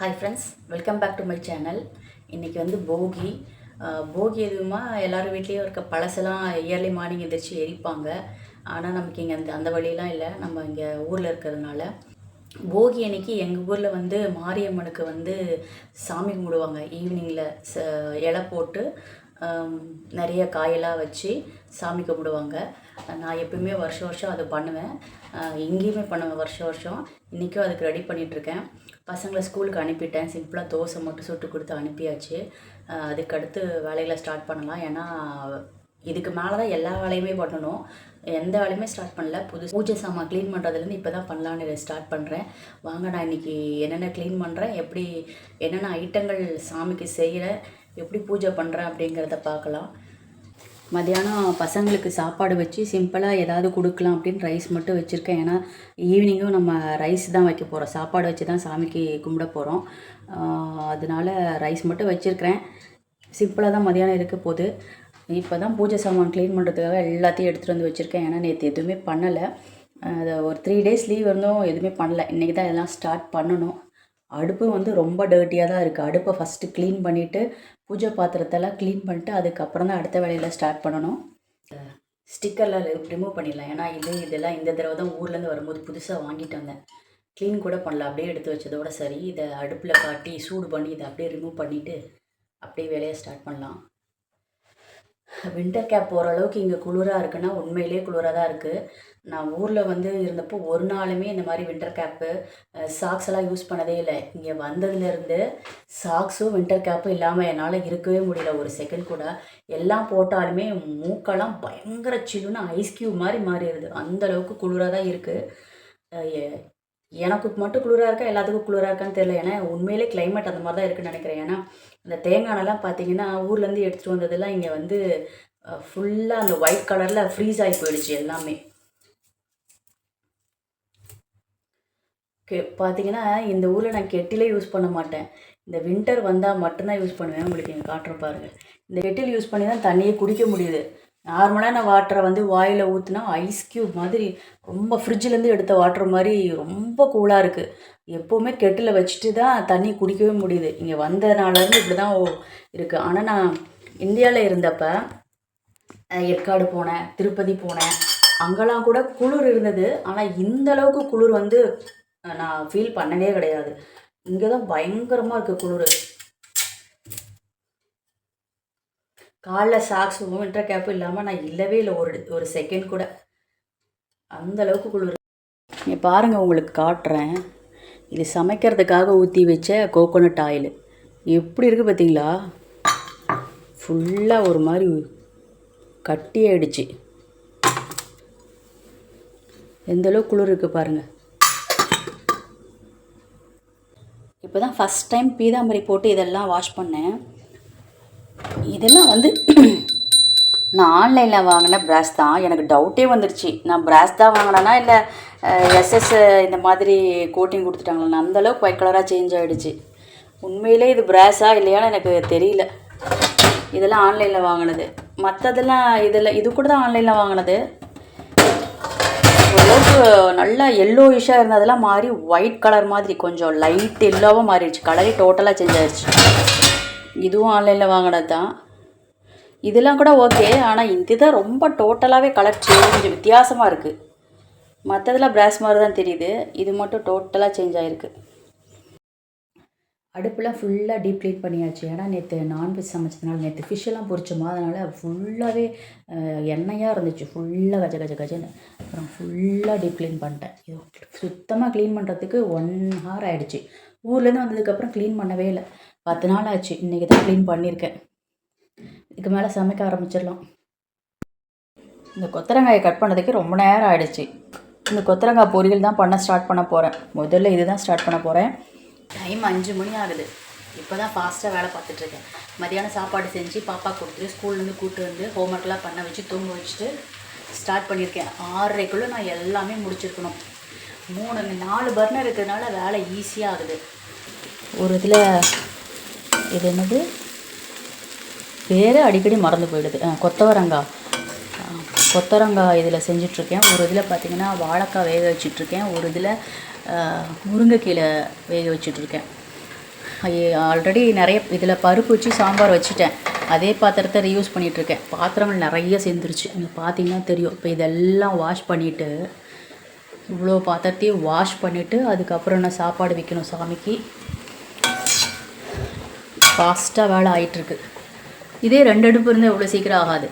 Hi friends welcome back to my channel இன்றைக்கி வந்து போகி. போகி எதுவுமா? எல்லோரும் வீட்லேயும் இருக்க பழசெல்லாம் இயர்லி மார்னிங் எந்திரிச்சு எரிப்பாங்க. ஆனால் நமக்கு இங்கே அந்த அந்த வழியெலாம் இல்லை. நம்ம இங்கே ஊரில் இருக்கிறதுனால. போகி அன்னைக்கு எங்கள் ஊரில் வந்து மாரியம்மனுக்கு வந்து சாமி கும்பிடுவாங்க. ஈவினிங்கில் ச இலை போட்டு நிறைய காயெல்லாம் வச்சு சாமி கும்பிடுவாங்க. நான் எப்பவுமே வருஷம் வருஷம் அது பண்ணுவேன். எங்கேயுமே இங்கேயுமே பண்ணுவேன் வருஷம் வருஷம். இன்றைக்கும் அதுக்கு ரெடி பண்ணிகிட்ருக்கேன். பசங்களை ஸ்கூலுக்கு அனுப்பிட்டேன். சிம்பிளாக தோசை மட்டும் சுட்டு கொடுத்து அனுப்பியாச்சு. அதுக்கடுத்து வேலைகளை ஸ்டார்ட் பண்ணலாம். ஏன்னா இதுக்கு மேலே தான் எல்லா வேலையுமே பண்ணணும். எந்த வேலையுமே ஸ்டார்ட் பண்ணல. புது பூஜை சாமான் க்ளீன் பண்ணுறதுலேருந்து இப்போ தான் பண்ணலான்னு ஸ்டார்ட் பண்ணுறேன். வாங்க நான் இன்றைக்கி என்னென்ன க்ளீன் பண்ணுறேன் எப்படி என்னென்ன ஐட்டங்கள் சாமிக்கு செய்கிறேன் எப்படி பூஜை பண்ணுறேன் அப்படிங்கிறத பார்க்கலாம். மதியானம் பசங்களுக்கு சாப்பாடு வச்சு சிம்பிளாக ஏதாவது கொடுக்கலாம் அப்படின்னு ரைஸ் மட்டும் வச்சுருக்கேன். ஏன்னா ஈவினிங்கும் நம்ம ரைஸ் தான் வைக்க போகிறோம் சாப்பாடு வச்சு தான் சாமிக்கு கும்பிட போகிறோம் அதனால ரைஸ் மட்டும் வச்சுருக்கிறேன். சிம்பிளாக தான் மதியானம் இருக்க போகுது. இப்போ தான் பூஜை சாமான் க்ளீன் பண்ணுறதுக்காக எல்லாத்தையும் எடுத்துகிட்டு வந்து வச்சுருக்கேன். ஏன்னா நேற்று எதுவுமே பண்ணலை. அதை ஒரு த்ரீ டேஸ் லீவ் இருந்தும் எதுவுமே பண்ணலை. இன்றைக்கி தான் எல்லாம் ஸ்டார்ட் பண்ணணும். அடுப்பு வந்து ரொம்ப டர்ட்டியாக தான் இருக்குது அடுப்பை ஃபஸ்ட்டு க்ளீன் பண்ணிவிட்டு பூஜை பாத்திரத்தெல்லாம் க்ளீன் பண்ணிட்டு அதுக்கப்புறம் தான் அடுத்த வேலையில் ஸ்டார்ட் பண்ணணும். ஸ்டிக்கரில் ரிமூவ் பண்ணிடலாம். ஏன்னா இது இதெல்லாம் இந்த தடவை தான் ஊர்லேருந்து வரும்போது புதுசாக வாங்கிட்டு வந்தேன். க்ளீன் கூட பண்ணல அப்படியே எடுத்து வச்சதோட சரி. இதை அடுப்பில் காட்டி சூடு பண்ணி இதை அப்படியே ரிமூவ் பண்ணிவிட்டு அப்படியே வேலையை ஸ்டார்ட் பண்ணலாம். வின்டர் கேப் போகிற அளவுக்கு இங்கே குளிராக இருக்குன்னா உண்மையிலேயே குளிராக தான் இருக்குது நான் ஊரில் வந்து இருந்தப்போ ஒரு நாளுமே இந்த மாதிரி வின்டர் கேப்பு சாக்ஸ் எல்லாம் யூஸ் பண்ணதே இல்லை. இங்கே வந்ததுலேருந்து சாக்ஸும் வின்டர் கேப்பும் இல்லாமல் என்னால் இருக்கவே முடியல ஒரு செகண்ட் கூட. எல்லாம் போட்டாலுமே மூக்கெல்லாம் பயங்கர சில்லுன்னு ஐஸ் கியூப் மாதிரி மாறிடுது. அந்தளவுக்கு குளிராக தான் இருக்குது எனக்கு மட்டும் குளிராக இருக்கா எல்லாத்துக்கும் குளிராக இருக்கான்னு தெரியல. ஏன்னா உண்மையிலே கிளைமேட் அந்த மாதிரி தான் இருக்குன்னு நினைக்கிறேன். ஏன்னா இந்த தேங்காயெல்லாம் பார்த்தீங்கன்னா ஊர்லேருந்து எடுத்துகிட்டு வந்ததெல்லாம் இங்கே வந்து ஃபுல்லாக அந்த ஒயிட் கலரில் ஃப்ரீஸ் ஆகி போயிடுச்சு எல்லாமே. கெ பார்த்தீங்கன்னா இந்த ஊரில் நான் கெட்டிலே யூஸ் பண்ண மாட்டேன். இந்த வின்டர் வந்தால் மட்டும்தான் யூஸ் பண்ணுவேன். உங்களுக்கு இங்கே காட்டுற பாருங்கள் இந்த கெட்டில் யூஸ் பண்ணி தான் தண்ணியை குடிக்க முடியுது. நார்மலான வாட்டரை வந்து வாயில் ஊற்றுனா ஐஸ் க்யூப் மாதிரி ரொம்ப ஃப்ரிட்ஜிலேருந்து எடுத்த வாட்டர் மாதிரி ரொம்ப கூலாக இருக்குது எப்போவுமே கெட்டில் வச்சுட்டு தான் தண்ணி குடிக்கவே முடியுது. இங்கே வந்ததுனாலேருந்து இப்படி தான் இருக்குது ஆனால் நான் இந்தியாவில் இருந்தப்போ ஏற்காடு போனேன் திருப்பதி போனேன். அங்கெல்லாம் கூட குளிர் இருந்தது. ஆனால் இந்த அளவுக்கு குளிர் வந்து நான் ஃபீல் பண்ணவே கிடையாது. இங்கே தான் பயங்கரமாக இருக்குது குளிர். காலில் சாக்ஸும் வின்டர் கேப்பும் இல்லாமல் நான் இல்லவே இல்லை. ஒரு ஒரு செகண்ட் கூட. அந்த அளவுக்கு குளிர். நீ பாருங்கள் உங்களுக்கு காட்டுறேன். இது சமைக்கிறதுக்காக ஊற்றி வச்ச கோகோனட் ஆயில் எப்படி இருக்குது பார்த்தீங்களா? ஃபுல்லாக ஒரு மாதிரி கட்டி ஆயிடுச்சு. எந்த அளவுக்கு குளிர் இருக்குது பாருங்கள் இப்போ தான் ஃபஸ்ட் டைம் பீதாம்பரி போட்டு இதெல்லாம் வாஷ் பண்ணேன். இதெல்லாம் வந்து நான் ஆன்லைனில் வாங்கின ப்ராஸ் தான். எனக்கு டவுட்டே வந்துடுச்சு. நான் ப்ராஸ் தான் வாங்கினேன்னா இல்லை எஸ்எஸ் இந்த மாதிரி கோட்டிங் கொடுத்துட்டாங்களா? அந்த அளவுக்கு ஒயிட் கலராக சேஞ்ச் ஆகிடுச்சு உண்மையிலே இது ப்ராஸா இல்லையான்னு எனக்கு தெரியல. இதெல்லாம் ஆன்லைனில் வாங்கினது. மற்றதெல்லாம் இதில் இது கூட தான் ஆன்லைனில் வாங்கினது. ஓரளவுக்கு நல்லா எல்லோ இஷ்ஷாக இருந்ததெல்லாம் மாறி ஒயிட் கலர் மாதிரி கொஞ்சம் லைட் எல்லோவாக மாறிடுச்சு. கலரே டோட்டலாக சேஞ்ச் ஆகிடுச்சு இதுவும் ஆன்லைனில் வாங்கினது தான் இதெல்லாம் கூட ஓகே ஆனால் இதுதான் ரொம்ப டோட்டலாகவே கலர் சேஞ்ச் வித்தியாசமாக இருக்குது மற்றதெல்லாம் பிராஸ் மாதிரி தான் தெரியுது. இது மட்டும் டோட்டலாக சேஞ்ச் ஆகிருக்கு அடுப்புலாம் ஃபுல்லாக டீப் க்ளீன் பண்ணியாச்சு. ஏன்னா நேற்று நான்வெஜ் சமைச்சதுனால நேற்று ஃபிஷ்ஷெல்லாம் பொறிச்சோமா அதனால் ஃபுல்லாகவே எண்ணெயாக இருந்துச்சு. ஃபுல்லாக கஜ கஜ கஜன்னு. அப்புறம் ஃபுல்லாக டீப் க்ளீன் பண்ணிட்டேன். இது சுத்தமாக க்ளீன் பண்ணுறதுக்கு ஒன் ஹவர் ஆகிடுச்சு ஊர்லேருந்து வந்ததுக்கப்புறம் க்ளீன் பண்ணவே இல்லை. பத்து நாள் ஆச்சு. இன்றைக்கி தான் க்ளீன் பண்ணியிருக்கேன் இதுக்கு மேலே சமைக்க ஆரம்பிச்சிடலாம். இந்த கொத்தரங்காயை கட் பண்ணதுக்கு ரொம்ப நேரம் ஆகிடுச்சு இந்த கொத்தரங்காய் பொரியல் தான் பண்ண ஸ்டார்ட் பண்ண போகிறேன் முதல்ல இது தான் ஸ்டார்ட் பண்ண போகிறேன் டைம் அஞ்சு மணி ஆகுது. இப்போ தான் ஃபாஸ்ட்டாக வேலை பார்த்துட்ருக்கேன் மதியானம் சாப்பாடு செஞ்சு பாப்பா கொடுத்துட்டு ஸ்கூல்லேருந்து கூப்பிட்டு வந்து ஹோம்ஒர்க்லாம் பண்ண வச்சு தூங்க வச்சுட்டு ஸ்டார்ட் பண்ணியிருக்கேன். ஆறரைக்குள்ளே நான் எல்லாமே முடிச்சிருக்கணும். மூணு நாலு பர்னர் இருக்கிறதுனால வேலை ஈஸியாக ஆகுது. ஒரு இதில் இது என்னது? பேரே அடிக்கடி மறந்து போயிடுது. கொத்தவரங்காய் கொத்தரங்காய் கொத்தவரங்காய் இதில் செஞ்சிட்ருக்கேன். ஒரு இதில் பார்த்தீங்கன்னா வாழைக்காய் வேக வச்சிட்ருக்கேன். ஒரு இதில் முருங்கைக்கீரை வேக வச்சிட்ருக்கேன். ஆல்ரெடி நிறைய இதில் பருப்பு வச்சு சாம்பார் வச்சுட்டேன். அதே பாத்திரத்தை ரீயூஸ் பண்ணிகிட்ருக்கேன் பாத்திரங்கள் நிறைய சேர்ந்துருச்சு. நீங்கள் பார்த்தீங்கன்னா தெரியும். இப்போ இதெல்லாம் வாஷ் பண்ணிவிட்டு இவ்வளோ பாத்திரத்தையும் வாஷ் பண்ணிவிட்டு அதுக்கப்புறம் நான் சாப்பாடு வைக்கணும் சாமிக்கு. ஃபாஸ்ட்டாக வேலை ஆகிட்டுருக்கு இதே ரெண்டு அடுப்பு இருந்தால் இவ்வளோ சீக்கிரம் ஆகாது.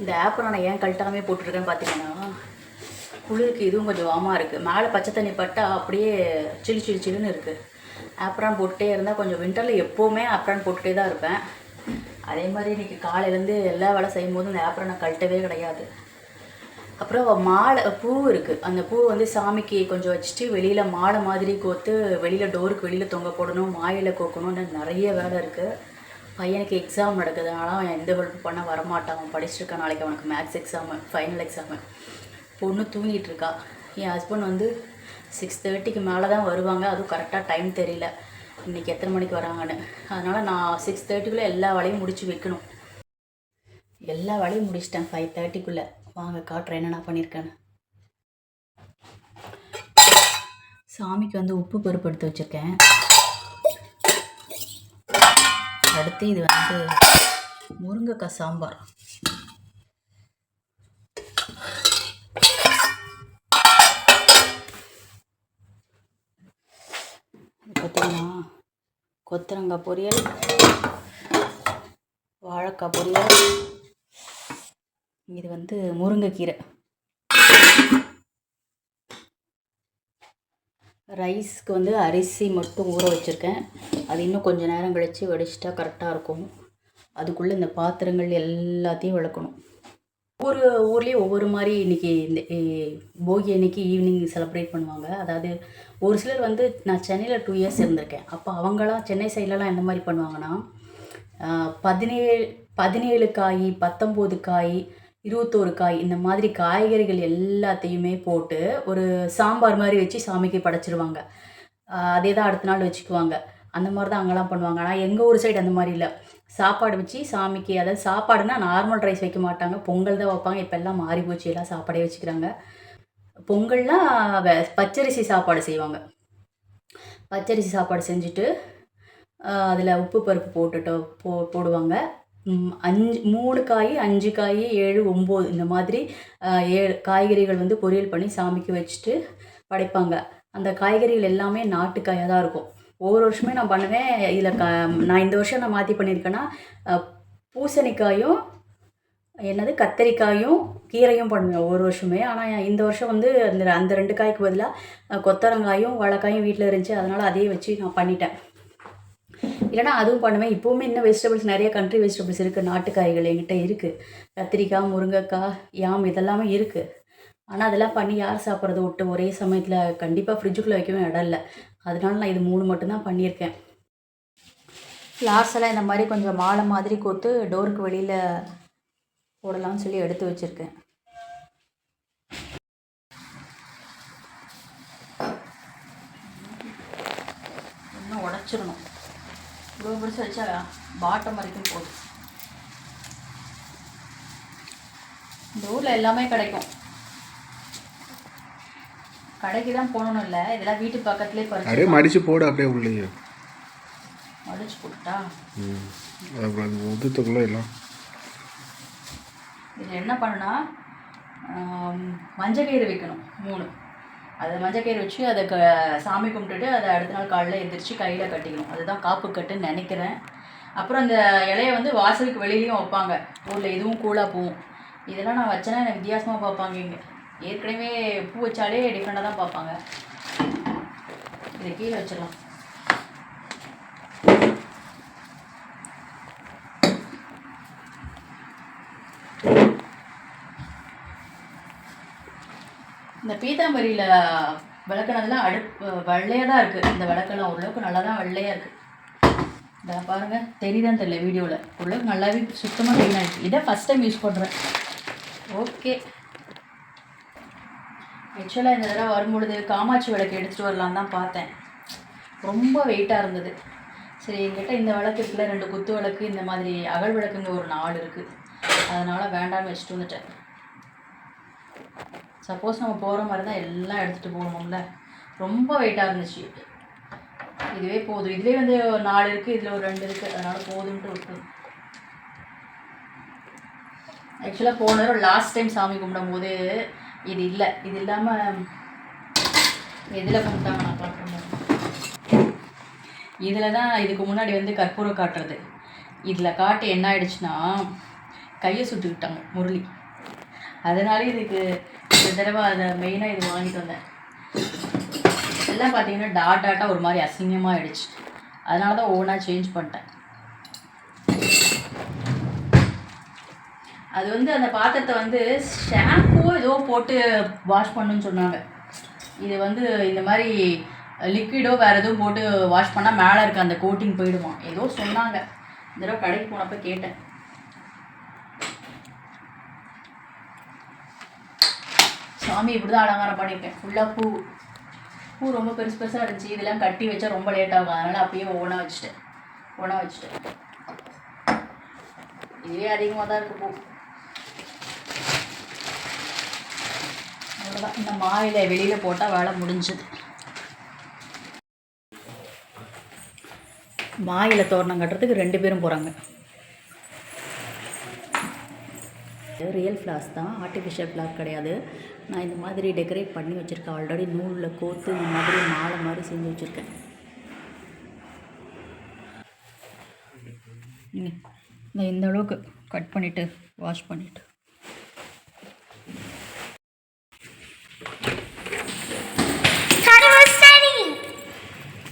இந்த ஆப்பை நான் ஏன் கழட்டாமே போட்டுருக்கேன்னு பார்த்தீங்கன்னா குளிருக்கு இதுவும் கொஞ்சம் வாமாக இருக்குது மேலே பச்சை தண்ணி பட்டால் அப்படியே சில்லு சில்லு சில்லுன்னு இருக்குது ஆப்ரான் போட்டுட்டே இருந்தால் கொஞ்சம் வின்டரில் எப்போவுமே ஆப்ரான் போட்டுகிட்டே தான் இருப்பேன். அதே மாதிரி இன்றைக்கி காலையிலேருந்து எல்லா வேலை செய்யும் போது இந்த ஆப்ரானை கழட்டவே கிடையாது. அப்புறம் மாலை பூ இருக்குது அந்த பூ வந்து சாமிக்கு கொஞ்சம் வச்சுட்டு வெளியில் மாலை மாதிரி கோத்து வெளியில் டோருக்கு வெளியில் தொங்க போடணும் மாயில கோக்கணும்னு நிறைய வேலை இருக்குது பையனுக்கு எக்ஸாம் நடக்குது. அவன் எந்த ஹெல்ப் பண்ண வரமாட்டான். அவன் படிச்சிருக்கான். நாளைக்கு அவனுக்கு மேக்ஸ் எக்ஸாமு ஃபைனல் எக்ஸாமு பொண்ணு தூங்கிட்டு இருக்கா. என் ஹஸ்பண்ட் வந்து சிக்ஸ் தேர்ட்டிக்கு மேலே தான் வருவாங்க. அதுவும் கரெக்டாக டைம் தெரியல. இன்றைக்கி எத்தனை மணிக்கு வராங்கன்னு. அதனால் நான் சிக்ஸ் தேர்ட்டிக்குள்ளே எல்லா வேலையும் முடித்து வைக்கணும். எல்லா வேலையும் முடிச்சிட்டேன். ஃபைவ் தேர்ட்டிக்குள்ளே வாங்க காட்டுறேன் என்ன நான் பண்ணியிருக்கேன்னு சாமிக்கு வந்து உப்பு பருப்பு எடுத்து வச்சுருக்கேன். அடுத்து இது வந்து முருங்கைக்காய் சாம்பார். இது பார்த்தீங்கன்னா கொத்தரங்காய் பொரியல் வாழைக்காய் பொரியல் இது வந்து முருங்கைக்கீரை. ரைஸ்க்கு வந்து அரிசி மட்டும் ஊற வச்சுருக்கேன். அது இன்னும் கொஞ்சம் நேரம் கழித்து வடிச்சிட்டா கரெக்டாக இருக்கும். அதுக்குள்ளே இந்த பாத்திரங்கள் எல்லாத்தையும் விளக்கணும். ஒவ்வொரு ஊர்லேயும் ஒவ்வொரு மாதிரி இன்றைக்கி இந்த போகி அன்னைக்கு ஈவினிங் செலிப்ரேட் பண்ணுவாங்க. அதாவது ஒரு சிலர் வந்து நான் சென்னையில் டூ இயர்ஸ் இருந்திருக்கேன். அப்போ அவங்களாம் சென்னை சைட்லலாம் எந்த மாதிரி பண்ணுவாங்கன்னா பதினேழு பதினேழு காய் பத்தொம்போது காய் இருபத்தோரு காய் இந்த மாதிரி காய்கறிகள் எல்லாத்தையுமே போட்டு ஒரு சாம்பார் மாதிரி வச்சு சாமிக்கு படைச்சிருவாங்க. அதே தான் அடுத்த நாள் வச்சுக்குவாங்க. அந்த மாதிரி தான் அங்கெல்லாம் பண்ணுவாங்க. ஆனால் எங்கள் ஊர் சைடு அந்த மாதிரி இல்லை. சாப்பாடு வச்சு சாமிக்கு அதாவது சாப்பாடுனா நார்மல் ரைஸ் வைக்க மாட்டாங்க. பொங்கல் தான் வைப்பாங்க. இப்போ எல்லாம் மாறி போச்சு. எல்லாம் சாப்பாடே வச்சுக்கிறாங்க. பொங்கல்னால் பச்சரிசி சாப்பாடு செய்வாங்க. பச்சரிசி சாப்பாடு செஞ்சுட்டு அதில் உப்பு பருப்பு போட்டுட்டு போ போடுவாங்க. அஞ்சு மூணு காய் அஞ்சு காய் ஏழு ஒம்பது இந்த மாதிரி ஏழு காய்கறிகள் வந்து பொரியல் பண்ணி சாமிக்கு வச்சுட்டு படைப்பாங்க. அந்த காய்கறிகள் எல்லாமே நாட்டுக்காயாக தான் இருக்கும். ஒவ்வொரு வருஷமே நான் பண்ணுவேன். இதில் க நான் இந்த வருஷம் நான் மாற்றி பண்ணியிருக்கேன்னா பூசணிக்காயும் என்னது கத்தரிக்காயும் கீரையும் பண்ணுவேன் ஒவ்வொரு வருஷமே. ஆனால் இந்த வருஷம் வந்து அந்த அந்த ரெண்டு காய்க்கு பதிலாக கொத்தரங்காயும் வாழைக்காயும் வீட்டில் இருந்துச்சு. அதனால் அதையே வச்சு நான் பண்ணிட்டேன். இல்லைனா அதுவும் பண்ணுவேன். இப்போவுமே இன்னும் வெஜிடபிள்ஸ் நிறைய கண்ட்ரி வெஜிடபிள்ஸ் இருக்குது நாட்டு காய்கள் என்கிட்ட இருக்குது கத்திரிக்காய் முருங்கைக்காய் யாம் இதெல்லாமே இருக்குது ஆனால் அதெல்லாம் பண்ணி யார் சாப்பிட்றது? விட்டு ஒரே சமயத்தில் கண்டிப்பாக ஃப்ரிட்ஜுக்குள்ளே வைக்கவும் இடம் இல்லை. அதனால நான் இது மூணு மட்டும்தான் பண்ணியிருக்கேன். ஃப்ளார்ஸ் எல்லாம் இந்த மாதிரி கொஞ்சம் மாலை மாதிரி கோத்து டோருக்கு வெளியில் போடலாம்னு சொல்லி எடுத்து வச்சுருக்கேன் இன்னும் உடச்சிடணும் இவ்வளோ பிடிச்சி வச்சா பாட்டம் வரைக்கும் போதும். இந்த ஊரில் எல்லாமே கிடைக்கும். கடைக்கு தான் போகணும் இல்லை. இதெல்லாம் வீட்டு பக்கத்துலேயே அப்படியே பறிச்சு மடிச்சு போடு அப்படியே உள்ளேயே. மடிச்சு போட்டா அது உதுத்துக்குள்ளே எல்லாம். இதில் என்ன பண்ணுனா மஞ்சக்கயிறு வைக்கணும் மூணு. அது மஞ்சக்கயிறு வச்சு அதை க சாமி கும்பிட்டுட்டு அதை அடுத்த நாள் காலையில் எழுந்திரிச்சு கையில் கட்டிக்கணும். அதுதான் காப்பு கட்டுன்னு நினைக்கிறேன். அப்புறம் அந்த இலைய வந்து வாசலுக்கு வெளியிலையும் வைப்பாங்க. ஊரில் இதுவும் கூலாக போகும் இதெல்லாம் நான் வச்சேன்னா எனக்கு வித்தியாசமாக பார்ப்பாங்க இங்கே. ஏற்கனவே பூ வச்சாலே டிஃப்ரெண்ட்டாக தான் பார்ப்பாங்க. இதை கீழே வச்சிடலாம். இந்த பீதாம்பரியில் விளக்குனதுலாம் அடுப்பு வெள்ளையாக தான் இருக்குது இந்த விளக்கெல்லாம் ஓரளவுக்கு நல்லா தான் வெள்ளையாக இருக்குது இதை பாருங்கள் தெரியுதான் தெரியல வீடியோவில் ஓரளவுக்கு நல்லாவே சுத்தமாக க்ளீன் ஆகிடுச்சு இதை ஃபஸ்ட் டைம் யூஸ் பண்ணுறேன் ஓகே ஆக்சுவலாக இந்த தடவை வரும்பொழுது காமாட்சி விளக்கு எடுத்துகிட்டு வரலான்னு தான் பார்த்தேன். ரொம்ப வெயிட்டாக இருந்தது. சரி என்கிட்ட இந்த விளக்கு இருக்குல்ல ரெண்டு குத்து விளக்கு இந்த மாதிரி அகல் விளக்குங்க ஒரு நாலு இருக்குது அதனால் வேண்டாம்னு வச்சுட்டு வந்துட்டேன். சப்போஸ் நம்ம போகிற மாதிரி தான் எல்லாம் எடுத்துகிட்டு போகணும்ல. ரொம்ப வெயிட்டாக இருந்துச்சு. இதுவே போதும். இதுவே வந்து ஒரு நாலு இருக்குது இதில் ஒரு ரெண்டு இருக்குது அதனால் போதும்ன்ட்டு விட்டு ஆக்சுவலாக போன நேரம் லாஸ்ட் டைம் சாமி கும்பிடும் போது இது இல்லை. இது இல்லாமல் எதில் கும்பிட்டாங்க நான் காட்டுறேன் இதில் தான் இதுக்கு முன்னாடி வந்து கற்பூரம் காட்டுறது. இதில் காட்டு என்ன ஆயிடுச்சுன்னா கையை சுட்டுக்கிட்டாங்க முரளி. அதனாலே இதுக்கு இந்த தடவை அதை மெயினாக இது வாங்கிட்டு வந்தேன். எல்லாம் பார்த்தீங்கன்னா டாட் டாட்டாக ஒரு மாதிரி அசிங்கமாக ஆயிடுச்சு. அதனால தான் ஓனாக சேஞ்ச் பண்ணிட்டேன். அது வந்து அந்த பாத்திரத்தை வந்து ஷாம்பூ ஏதோ போட்டு வாஷ் பண்ணுன்னு சொன்னாங்க. இது வந்து இந்த மாதிரி லிக்விடோ வேறு எதுவும் போட்டு வாஷ் பண்ணால் மேலே இருக்க அந்த கோட்டிங் போயிடுமா? ஏதோ சொன்னாங்க. இந்த தடவை கடைக்கு போனப்போ கேட்டேன். சாமி இப்படி தான் அலங்காரம் பண்ணியிருக்கேன். ஃபுல்லாக பூ பூ ரொம்ப பெருசு பெருசாக இருந்துச்சு. இதெல்லாம் கட்டி வச்சா ரொம்ப லேட் ஆகும். அதனால் அப்பயே ஓனாக வச்சுட்டேன். ஓனாக வச்சுட்டேன். இதுவே அதிகமாக தான் இருக்குது பூ. அவ்வளோதான் இந்த மாயில வெளியில் போட்டால் வேலை முடிஞ்சது. மாயில தோரணம் கட்டுறதுக்கு ரெண்டு பேரும் போகிறாங்க ரியல் ஃப்ளார்ஸ் தான். ஆர்டிஃபிஷியல் ஃப்ளார் கிடையாது. நான் இந்த மாதிரி டெக்கரேட் பண்ணி வச்சுருக்கேன். ஆல்ரெடி நூலில் கோர்த்து இந்த மாதிரி மாலை மாதிரி செஞ்சு வச்சுருக்கேன். நான் இந்த அளவுக்கு கட் பண்ணிவிட்டு வாஷ் பண்ணிவிட்டு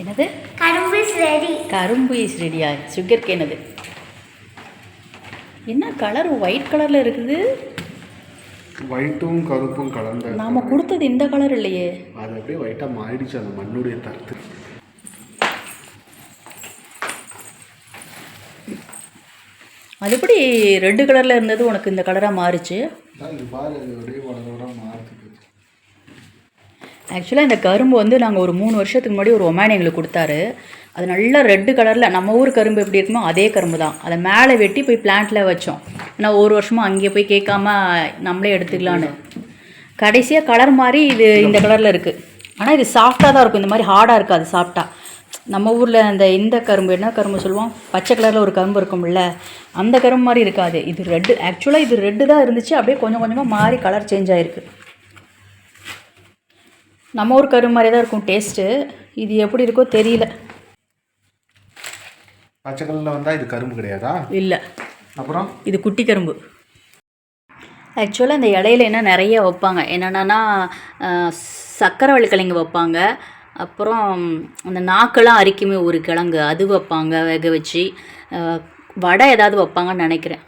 என்னது? கரும்பு சரி கரும்பு இஸ் ரெடியா சுகர் கேன் அது. என்ன கலர் ஒயிட் கலரில் இருக்குது. ஒயிட்டும் கருப்பும் கலந்த நாம் கொடுத்தது இந்த கலர் இல்லையே. அது அப்படியே ஒயிட்டாக மாறிடுச்சு அந்த மண்ணுடைய தரத்து. அது எப்படி ரெட்டு கலரில் இருந்தது உனக்கு இந்த கலராக மாறுச்சு அதான் இது பாரு அது அப்படியே உடனோட மாறுது ஆக்சுவலாக இந்த கரும்பு வந்து நாங்கள் ஒரு மூணு வருஷத்துக்கு முன்னாடி ஒரு ஒமேன் எங்களுக்கு கொடுத்தாரு. அது நல்லா ரெட்டு கலரில் நம்ம ஊர் கரும்பு எப்படி இருக்குமோ அதே கரும்பு தான். அதை மேலே வெட்டி போய் பிளான்ட்டில் வச்சோம். ஏன்னா ஒரு வருஷமாக அங்கே போய் கேட்காம நம்மளே எடுத்துக்கலான்னு கடைசியாக கலர் மாதிரி இது இந்த கலரில் இருக்குது ஆனால் இது சாஃப்டாக தான் இருக்கும். இந்த மாதிரி ஹார்டாக இருக்காது சாஃப்டா நம்ம ஊரில் அந்த இந்த கரும்பு என்ன கரும்பு சொல்லுவோம்? பச்சை கலரில் ஒரு கரும்பு இருக்கும்ல அந்த கரும்பு மாதிரி இருக்காது. இது ரெட்டு ஆக்சுவலாக இது ரெட்டு தான் இருந்துச்சு. அப்படியே கொஞ்சம் கொஞ்சமாக மாறி கலர் சேஞ்ச் ஆகிருக்கு நம்ம ஊர் கரும்பு மாதிரியே தான் இருக்கும் டேஸ்ட்டு. இது எப்படி இருக்கோ தெரியல. பச்சை வந்தால் இது கரும்பு கிடையாதா? இல்லை. அப்புறம்? இது குட்டி கரும்பு. ஆக்சுவலாக இந்த இலையில என்ன நிறைய வைப்பாங்க. என்னென்னா சக்கரை வள்ளிக்கிழங்கு வைப்பாங்க. அப்புறம் அந்த நாக்கெல்லாம் அரிக்குமே ஒரு கிழங்கு. அது வைப்பாங்க வேக வச்சு. வடை ஏதாவது வைப்பாங்கன்னு நினைக்கிறேன்.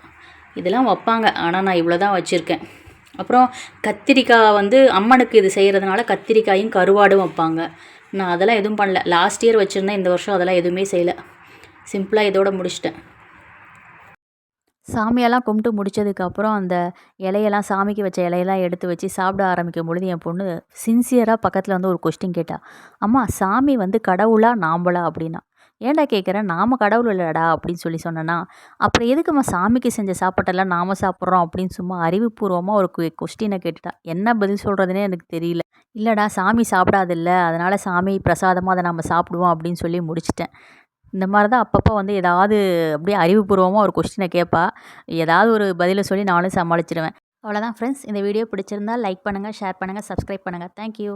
இதெல்லாம் வைப்பாங்க. ஆனால் நான் இவ்வளோ தான் வச்சுருக்கேன். அப்புறம் கத்திரிக்காய் வந்து அம்மனுக்கு இது செய்கிறதுனால கத்திரிக்காயும் கருவாடும் வைப்பாங்க. நான் அதெல்லாம் எதுவும் பண்ணல. லாஸ்ட் இயர் வச்சுருந்தேன். இந்த வருஷம் அதெல்லாம் எதுவுமே செய்யலை. சிம்பிளாக இதோட முடிச்சிட்டேன். சாமியெல்லாம் கும்பிட்டு முடிச்சதுக்கப்புறம் அந்த இலையெல்லாம் சாமிக்கு வச்ச இலையெல்லாம் எடுத்து வச்சு சாப்பிட ஆரம்பிக்கும் பொழுது என் பொண்ணு சின்சியராக பக்கத்தில் வந்து ஒரு கொஸ்டின் கேட்டா அம்மா சாமி வந்து கடவுளா நாம்பளா? அப்படின்னா ஏன்டா கேட்குறேன் நாம் கடவுள் இல்லைடா அப்படின்னு சொல்லி சொன்னேன்னா அப்புறம் எதுக்கும்மா சாமிக்கு செஞ்ச சாப்பாட்டெல்லாம் நாம் சாப்பிட்றோம் அப்படின்னு சும்மா அறிவுபூர்வமாக ஒரு கொஸ்டினை கேட்டுட்டா. என்ன பதில் சொல்கிறதுனே எனக்கு தெரியல. இல்லைடா சாமி சாப்பிடாதில்ல. அதனால் சாமி பிரசாதமாக அதை நம்ம சாப்பிடுவோம் அப்படின்னு சொல்லி முடிச்சிட்டேன். இந்த மாதிரி தான் அப்பப்போ வந்து ஏதாவது அப்படியே அறிவுபூர்வமாக ஒரு கொஸ்டினை கேட்பா ஏதாவது ஒரு பதிலை சொல்லி நானும் சமாளிச்சிடுவேன் அவ்வளோதான் ஃப்ரெண்ட்ஸ் இந்த வீடியோ பிடிச்சிருந்தா லைக் பண்ணுங்கள் ஷேர் பண்ணுங்கள் சப்ஸ்கிரைப் பண்ணுங்கள் தேங்க்யூ